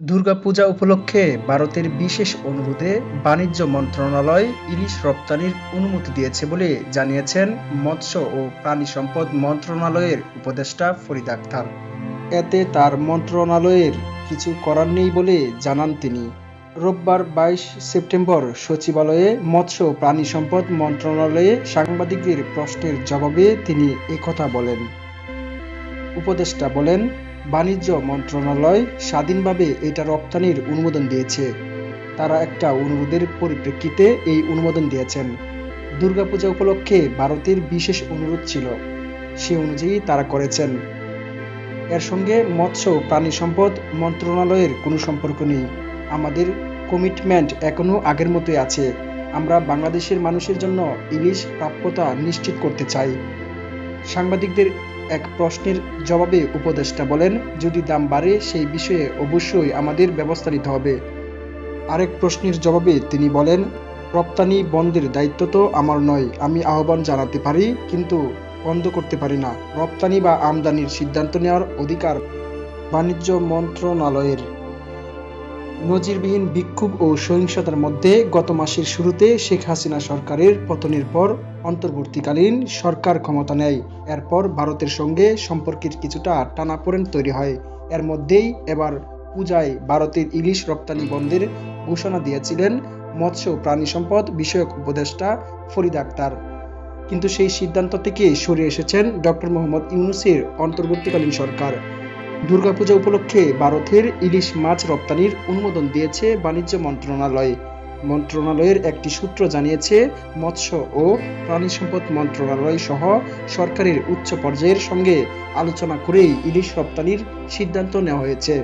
দুর্গাপূজা উপলক্ষে ভারতের বিশেষ অনুরোধে বাণিজ্য মন্ত্রণালয় ইলিশ রপ্তানির অনুমতি দিয়েছে বলে জানিয়েছেন মৎস্য ও প্রাণী সম্পদ মন্ত্রণালয়ের উপদেষ্টা ফরিদ আক্তার এতে তার মন্ত্রণালয়ের কিছু করার নেই বলে জানান তিনি। রোববার বাইশ সেপ্টেম্বর সচিবালয়ে মৎস্য ও প্রাণী সম্পদ মন্ত্রণালয়ে সাংবাদিকদের প্রশ্নের জবাবে তিনি একথা বলেন। উপদেষ্টা বলেন, বাণিজ্য মন্ত্রণালয় স্বাধীনভাবে এটা রপ্তানির অনুমোদন দিয়েছে। তারা একটা অনুরোধের পরিপ্রেক্ষিতে এই অনুমোদন দিয়েছেন। দুর্গাপূজা উপলক্ষে ভারতের বিশেষ অনুরোধ ছিল, সে অনুযায়ী তারা করেছেন। এর সঙ্গে মৎস্য প্রাণী সম্পদ মন্ত্রণালয়ের কোনো সম্পর্ক নেই। আমাদের কমিটমেন্ট এখনও আগের মতোই আছে। আমরা বাংলাদেশের মানুষের জন্য ইলিশ প্রাপ্যতা নিশ্চিত করতে চাই। সাংবাদিকদের এক প্রশ্নের জবাবে উপদেষ্টা বলেন, যদি দাম বাড়ে, সেই বিষয়ে অবশ্যই আমাদের ব্যবস্থা নিতে হবে। আরেক প্রশ্নের জবাবে তিনি বলেন, রপ্তানি বন্ধের দায়িত্ব তো আমার নয়, আমি আহ্বান জানাতে পারি, কিন্তু বন্ধ করতে পারি না। রপ্তানি বা আমদানির সিদ্ধান্ত নেওয়ার অধিকার বাণিজ্য মন্ত্রণালয়ের। নজিরবিহীন বিক্ষোভ ও সহিংসতার মধ্যে গত মাসের শুরুতে শেখ হাসিনা সরকারের পতনের পর অন্তর্বর্তীকালীন সরকার ক্ষমতা নেয়। এরপর ভারতের সঙ্গে সম্পর্কের কিছুটা টানাপোড়েন তৈরি হয়। এর মধ্যেই এবার পূজায় ভারতের ইলিশ রপ্তানি বন্ধের ঘোষণা দিয়েছিলেন মৎস্য ও প্রাণী সম্পদ বিষয়ক উপদেষ্টা ফরিদ আক্তার। কিন্তু সেই সিদ্ধান্ত থেকে সরে এসেছেন ডক্টর মোহাম্মদ ইউনুসের অন্তর্বর্তীকালীন সরকার। দুর্গাপূজা উপলক্ষে ভারতের ইলিশ মাছ রপ্তানির অনুমোদন দিয়েছে বাণিজ্য মন্ত্রণালয়। মন্ত্রণালয়ের একটি সূত্র জানিয়েছে, মৎস্য ও প্রাণী সম্পদ মন্ত্রণালয় সহ সরকারের উচ্চ পর্যায়ের সঙ্গে আলোচনা করেই ইলিশ রপ্তানির সিদ্ধান্ত নেওয়া হয়েছে।